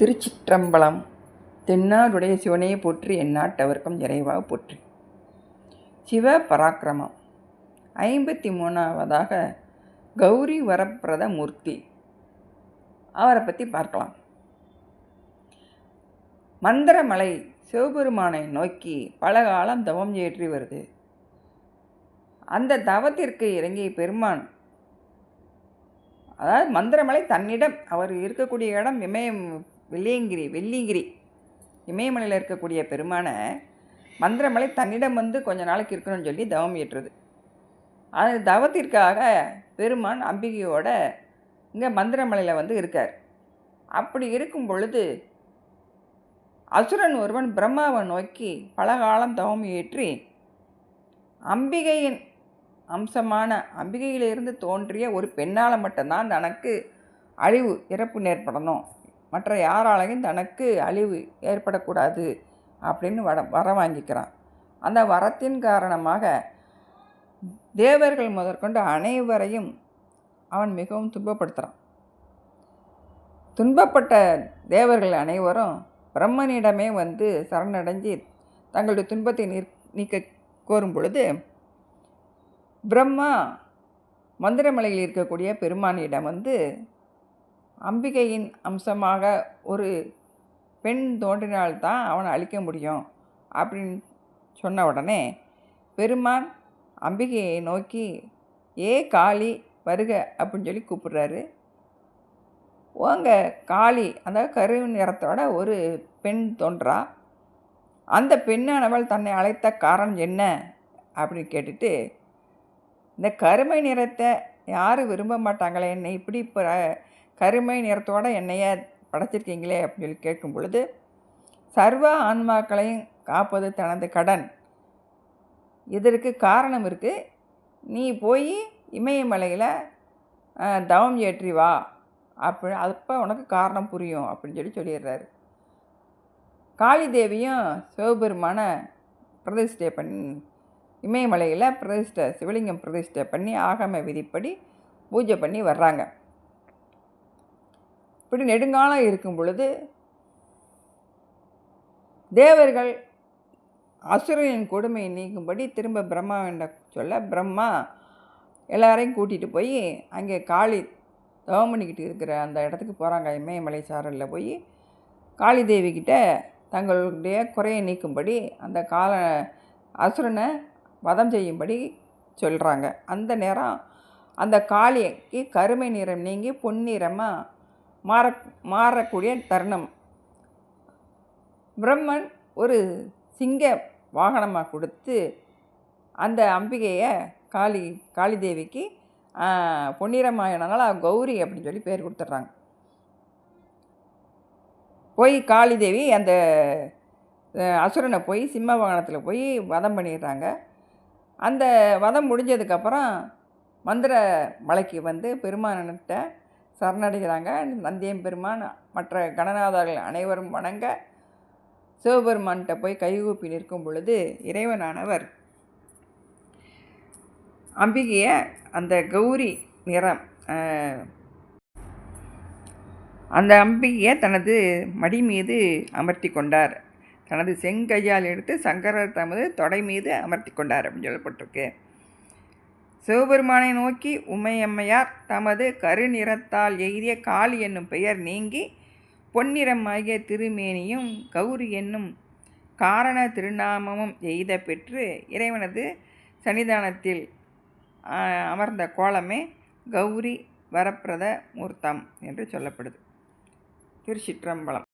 திருச்சிற்றம்பலம். தென்னாடுடைய சிவனையை போற்றி எந்நாட்டவர்க்கும் இறைவா போற்றி. சிவ பராக்கிரமம் ஐம்பத்தி மூணாவதாக கௌரி வரப்பிரத மூர்த்தி. அவரை பற்றி பார்க்கலாம். மந்திரமலை சிவபெருமானை நோக்கி பல காலம் தவம் ஏற்றி வருது. அந்த தவத்திற்கு இறங்கிய பெருமான் அதாவது மந்திரமலை தன்னிடம் அவர் இருக்கக்கூடிய இடம் இமயம் வெள்ளியங்கிரி வெள்ளிங்கிரி இமயமலையில் இருக்கக்கூடிய பெருமானை மந்திரமலை தன்னிடம் வந்து கொஞ்ச நாளைக்கு இருக்கணும்னு சொல்லி தவம் ஏற்றுது. அது தவத்திற்காக பெருமான் அம்பிகையோட இங்கே மந்திரமலையில் வந்து இருக்கார். அப்படி இருக்கும் பொழுது அசுரன் ஒருவன் பிரம்மாவை நோக்கி பல காலம் தவம் ஏற்றி அம்பிகையின் அம்சமான அம்பிகையிலிருந்து தோன்றிய ஒரு பெண்ணால் மட்டும்தான் தனக்கு அழிவு இறப்பு ஏற்படணும். மற்ற யாராலையும் தனக்கு அழிவு ஏற்படக்கூடாது அப்படின்னு வர வர வாங்கிக்கிறான். அந்த வரத்தின் காரணமாக தேவர்கள் முதற்கொண்டு அனைவரையும் அவன் மிகவும் துன்பப்படுத்துகிறான் துன்பப்பட்ட தேவர்கள் அனைவரும் பிரம்மனிடமே வந்து சரணடைஞ்சு தங்களுடைய துன்பத்தை நீர் நீக்க கோரும் பொழுது பிரம்மா மந்திரமலையில் இருக்கக்கூடிய பெருமானிடம் வந்து அம்பிகையின் அம்சமாக ஒரு பெண் தோன்றினால்தான் அவனை அழிக்க முடியும் அப்படின்னு சொன்ன உடனே பெருமான் அம்பிகையை நோக்கி ஏ காளி வருக அப்படின்னு சொல்லி கூப்பிடுறாரு. ஓங்க காளி. அந்த கரு நிறத்தோட ஒரு பெண் தோன்றா. அந்த பெண்ணானவள் தன்னை அழைத்த காரணம் என்ன? அப்படின்னு கேட்டுட்டு இந்த கருமை நிறத்தை யாரும் விரும்ப மாட்டாங்களே என்னை இப்படி இப்போ கருமை நிறத்தோடு என்னைய படைச்சிருக்கீங்களே அப்படின்னு சொல்லி கேட்கும் பொழுது சர்வ ஆன்மாக்களையும் காப்பது தனது கடன். இதற்கு காரணம் இருக்குது நீ போய் இமயமலையில் தவம் ஏற்றி வா. அப்படி அப்போ உனக்கு காரணம் புரியும் அப்படின்னு சொல்லி சொல்லிடுறாரு. காளி தேவியும் சிவபெருமான பிரதிஷ்டை பண்ணி இமயமலையில் பிரதிஷ்டை சிவலிங்கம் பிரதிஷ்டை பண்ணி ஆகம விதிப்படி பூஜை பண்ணி வர்றாங்க. இப்படி நெடுங்காலம் இருக்கும் பொழுது தேவர்கள் அசுரனின் கொடுமையை நீக்கும்படி திரும்ப பிரம்மா என்ற சொல்ல பிரம்மா எல்லாரையும் கூட்டிகிட்டு போய் அங்கே காளி தவம் பண்ணிக்கிட்டு இருக்கிற அந்த இடத்துக்கு போகிறாங்க இமயமலை சாரலில் போய் காளி தேவிக்கிட்ட தங்களுடைய குறையை நீக்கும்படி அந்த கால அசுரனை வதம் செய்யும்படி சொல்கிறாங்க அந்த நேரம் அந்த காளிக்கு கருமை நிறம் நீங்கி பொன்னிறமாக மாற மாறக்கூடிய தருணம். பிரம்மன் ஒரு சிங்க வாகனமாக கொடுத்து அந்த அம்பிகையை காளி காளி தேவிக்கு பொன்னிறமாயனால கௌரி அப்படின்னு சொல்லி பேர் கொடுத்துட்றாங்க. போய் காளி தேவி அந்த அசுரனை போய் சிம்ம வாகனத்தில் போய் வதம் பண்ணிடுறாங்க. அந்த வதம் முடிஞ்சதுக்கப்புறம் மந்திர மலைக்கு வந்து பெருமானன்கிட்ட சரணடைகிறாங்க. நந்தியம் பெருமான் மற்ற கணநாதர்கள் அனைவரும் வணங்க சிவபெருமான்கிட்ட போய் கைகூப்பி நிற்கும் பொழுது இறைவனானவர் அம்பிகையை அந்த கௌரி நிறம் அந்த அம்பிகையை தனது மடி மீது அமர்த்தி கொண்டார். தனது செங்கையால் எடுத்து சங்கரர் தமது தொடை மீது அமர்த்தி கொண்டார் அப்படின்னு சொல்லப்பட்டிருக்கு. சிவபெருமானை நோக்கி உமையம்மையார் தமது கருநிறத்தால் எய்திய காளி என்னும் பெயர் நீங்கி பொன்னிறமாகிய திருமேனியும் கௌரி என்னும் காரண திருநாமமும் எய்த பெற்று இறைவனது சன்னிதானத்தில் அமர்ந்த கோலமே கௌரி வரப்பிரத மூர்த்தம் என்று சொல்லப்படுது. திருச்சிற்றம்பலம்.